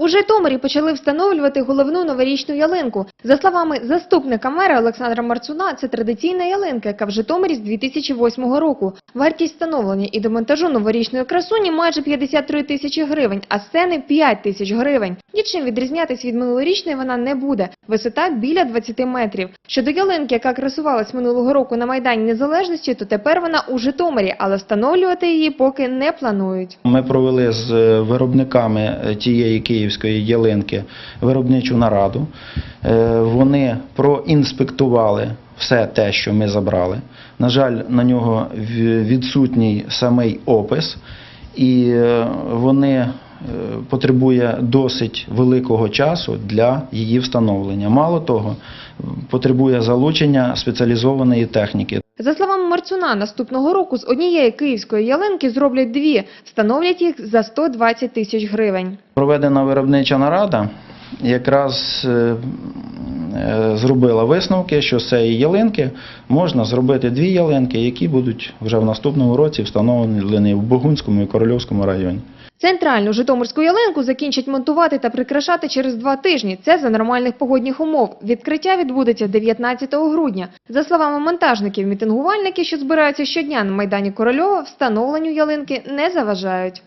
У Житомирі почали встановлювати головну новорічну ялинку. За словами заступника мера Олександра Марцуна, це традиційна ялинка, яка в Житомирі з 2008 року. Вартість встановлення і демонтажу новорічної красуні майже 53 тисячі гривень, а сцени 5 тисяч гривень. Нічим відрізнятись від минулорічної вона не буде. Висота біля 20 метрів. Щодо ялинки, яка красувалась минулого року на Майдані Незалежності, то тепер вона у Житомирі, але встановлювати її поки не планують. Ми провели з виробниками тієї київської ялинки виробничу нараду. Е, Вони проінспектували все те, що ми забрали. На жаль, на нього відсутній самий опис, і е, вони е, потребує досить великого часу для її встановлення. Мало того, потребує залучення спеціалізованої техніки. За словами Марцуна, наступного року з однієї київської ялинки зроблять дві, встановлять їх за 120 тисяч гривень. Проведена виробнича нарада якраз е, зробила висновки, що з цієї ялинки можна зробити дві ялинки, які будуть вже в наступному році встановлені в Богунському і Корольовському районі. Центральну Житомирську ялинку закінчать монтувати та прикрашати через два тижні. Це за нормальних погодних умов. Відкриття відбудеться 19 грудня. За словами монтажників, мітингувальники, що збираються щодня на Майдані Корольова, встановленню ялинки не заважають.